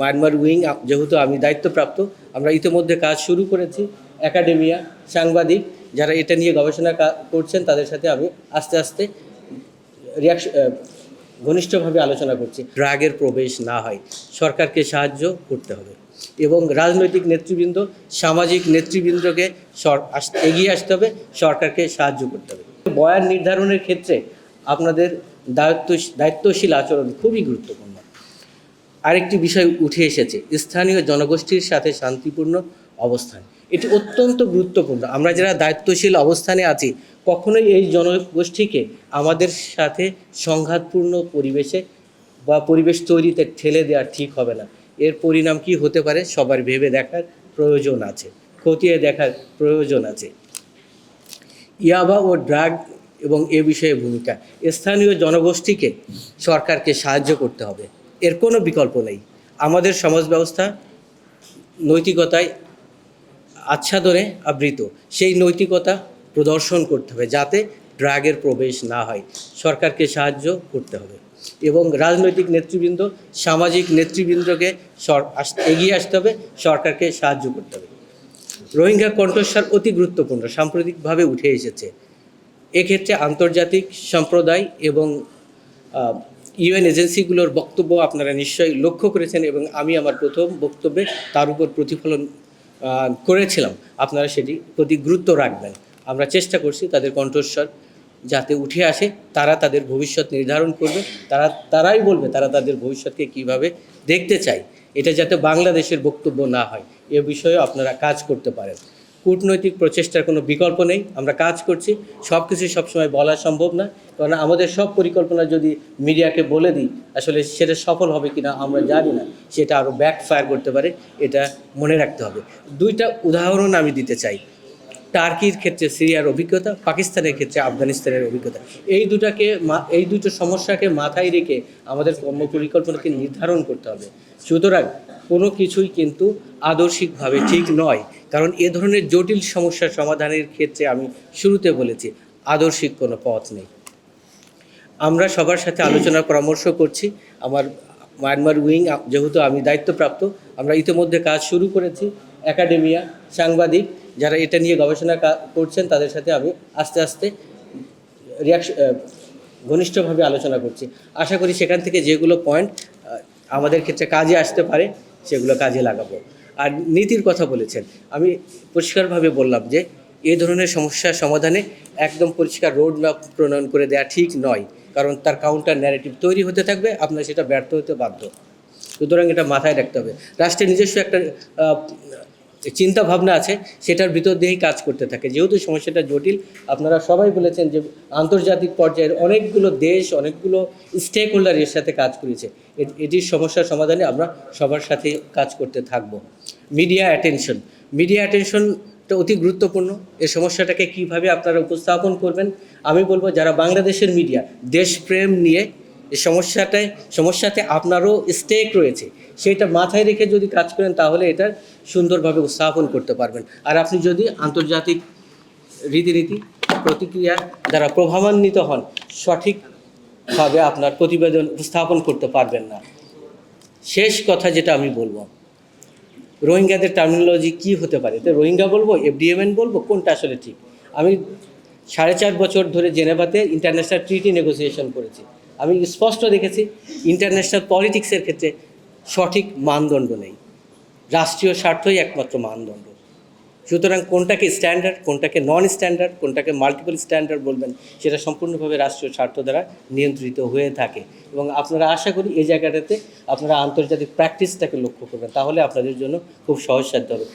Myanmar wing যেহেতু আমি দায়িত্বপ্রাপ্ত, আমরা ইতিমধ্যে কাজ শুরু করেছি। একাডেমিয়া সাংবাদিক, যারা এটা নিয়ে গবেষণা করছেন, তাদের সাথে আমি আস্তে আস্তে ঘনিষ্ঠভাবে আলোচনা করছি। ড্রাগের প্রবেশ না হয়, সরকারকে সাহায্য করতে হবে। এবং রাজনৈতিক নেতৃবৃন্দ, সামাজিক নেতৃবৃন্দকে এগিয়ে আসতে হবে, সরকারকে সাহায্য করতে হবে। বয়ান নির্ধারণের ক্ষেত্রে আপনাদের দায়িত্ব দায়িত্বশীল আচরণ খুবই গুরুত্বপূর্ণ। আরেকটি বিষয় উঠে এসেছে, স্থানীয় জনগোষ্ঠীর সাথে শান্তিপূর্ণ অবস্থান। এটি অত্যন্ত গুরুত্বপূর্ণ। আমরা যারা দায়িত্বশীল অবস্থানে আছি, কখনোই এই জনগোষ্ঠীকে আমাদের সাথে সংঘাতপূর্ণ পরিবেশে বা পরিবেশ তৈরিতে ঠেলে দেওয়া ঠিক হবে না। এর পরিণাম কি হতে পারে সবার ভেবে দেখার প্রয়োজন আছে, খতিয়ে দেখার প্রয়োজন আছে। ইয়াবা ও ড্রাগ এবং এ বিষয়ে ভূমিকা। স্থানীয় জনগোষ্ঠীকে সরকারকে সাহায্য করতে হবে। এর কোনো বিকল্প নেই। আমাদের সমাজ ব্যবস্থা নৈতিকতায় আচ্ছাদনে আবৃত। সেই নৈতিকতা প্রদর্শন করতে হবে যাতে ড্রাগের প্রবেশ না হয়। সরকারকে সাহায্য করতে হবে এবং রাজনৈতিক নেতৃবৃন্দ, সামাজিক নেতৃবৃন্দকে এগিয়ে আসতে হবে, সরকারকে সাহায্য করতে হবে। রোহিঙ্গা কণ্ঠস্বর অতি গুরুত্বপূর্ণ, সাম্প্রতিকভাবে উঠে এসেছে। এক্ষেত্রে আন্তর্জাতিক সম্প্রদায় এবং ইউএন এজেন্সিগুলোর বক্তব্য আপনারা নিশ্চয়ই লক্ষ্য করেছেন এবং আমি আমার প্রথম বক্তব্যে তার উপর প্রতিফলন করেছিলাম। আপনারা সেটি প্রতি গুরুত্ব রাখবেন। আমরা চেষ্টা করছি তাদের কণ্ঠস্বর যাতে উঠে আসে, তারা তাদের ভবিষ্যৎ নির্ধারণ করবে, তারা, তারাই বলবে তারা তাদের ভবিষ্যৎকে কীভাবে দেখতে চায়। এটা যাতে বাংলাদেশের বক্তব্য না হয়। এ বিষয়ে আপনারা কাজ করতে পারেন। কূটনৈতিক প্রচেষ্টার কোনো বিকল্প নেই। আমরা কাজ করছি। সব কিছু সবসময় বলা সম্ভব না। কারণ আমাদের সব পরিকল্পনা যদি মিডিয়াকে বলে দিই, আসলে সেটা সফল হবে কিনা আমরা জানি না। সেটা আরও ব্যাক ফায়ার করতে পারে, এটা মনে রাখতে হবে। দুইটা উদাহরণ আমি দিতে চাই। টার্কির ক্ষেত্রে সিরিয়ার অভিজ্ঞতা, পাকিস্তানের ক্ষেত্রে আফগানিস্তানের অভিজ্ঞতা। এই দুটাকে এই দুটো সমস্যাকে মাথায় রেখে আমাদের কর্ম পরিকল্পনাকে নির্ধারণ করতে হবে। সুতরাং কোনো কিছুই কিন্তু আদর্শিকভাবে ঠিক নয়। কারণ এ ধরনের জটিল সমস্যার সমাধানের ক্ষেত্রে আমি শুরুতে বলেছি, আদর্শিক কোনো পথ নেই। আমরা সবার সাথে আলোচনা পরামর্শ করছি, আমার মায়ানমার উইং যেহেতু আমি দায়িত্বপ্রাপ্ত, আমরা ইতিমধ্যে কাজ শুরু করেছি, একাডেমিয়া, সাংবাদিক যারা এটা নিয়ে গবেষণা করছেন তাদের সাথে আমি আস্তে আস্তে রিয়াকশন ঘনিষ্ঠভাবে আলোচনা করছি। আশা করি সেখান থেকে যেগুলো পয়েন্ট আমাদের ক্ষেত্রে কাজে আসতে পারে, সেগুলো কাজে লাগাবো। আর নীতির কথা বলেছেন। আমি পরিষ্কারভাবে বললাম যে, এ ধরনের সমস্যার সমাধানে একদম পরিষ্কার রোড ম্যাপ প্রণয়ন করে দেওয়া ঠিক নয়। কারণ তার কাউন্টার ন্যারেটিভ তৈরি হতে থাকবে, আপনার সেটা ব্যর্থ হতে বাধ্য। সুতরাং এটা মাথায় রাখতে হবে। রাষ্ট্রের নিজস্ব একটা চিন্তা ভাবনা আছে, সেটার ভিতর দিয়েই কাজ করতে থাকে। যেহেতু সমস্যাটা জটিল, আপনারা সবাই বলেছেন যে আন্তর্জাতিক পর্যায়ের অনেকগুলো দেশ, অনেকগুলো স্টেক হোল্ডার এর সাথে কাজ করেছে। এটির সমস্যার সমাধানে আমরা সবার সাথে কাজ করতে থাকব। মিডিয়া অ্যাটেনশন মিডিয়া অ্যাটেনশনটা অতি গুরুত্বপূর্ণ। এই সমস্যাটাকে কীভাবে আপনারা উপস্থাপন করবেন? আমি বলব, যারা বাংলাদেশের মিডিয়া দেশপ্রেম নিয়ে এই সমস্যাটায় সমস্যাতে আপনারও স্টেক রয়েছে। সেটা মাথায় রেখে যদি কাজ করেন, তাহলে এটা সুন্দরভাবে উত্থাপন করতে পারবেন। আর আপনি যদি আন্তর্জাতিক রীতিনীতি, প্রতিক্রিয়া দ্বারা প্রভাবান্বিত হন, সঠিকভাবে আপনার প্রতিবেদন উপস্থাপন করতে পারবেন না। শেষ কথা যেটা আমি বলব, রোহিঙ্গাদের টার্মিনোলজি কি হতে পারে? তো রোহিঙ্গা বলব এফডিএমএন বলব, কোনটা আসলে ঠিক? আমি সাড়ে চার বছর ধরে জেনেভাতে ইন্টারন্যাশনাল ট্রিটি নেগোসিয়েশন করেছি। আমি স্পষ্ট দেখেছি ইন্টারন্যাশনাল পলিটিক্সের ক্ষেত্রে সঠিক মানদণ্ড নেই। রাষ্ট্রীয় স্বার্থই একমাত্র মানদণ্ড। সুতরাং কোনটাকে স্ট্যান্ডার্ড কোনটাকে নন স্ট্যান্ডার্ড কোনটাকে মাল্টিপল স্ট্যান্ডার্ড বলবেন, সেটা সম্পূর্ণভাবে রাষ্ট্রীয় স্বার্থ দ্বারা নিয়ন্ত্রিত হয়ে থাকে। এবং আপনারা আশা করি এই জায়গাটাতে আপনারা আন্তর্জাতিক প্র্যাকটিসটাকে লক্ষ্য করবেন, তাহলে আপনাদের জন্য খুব সহজসাধ্য হবে।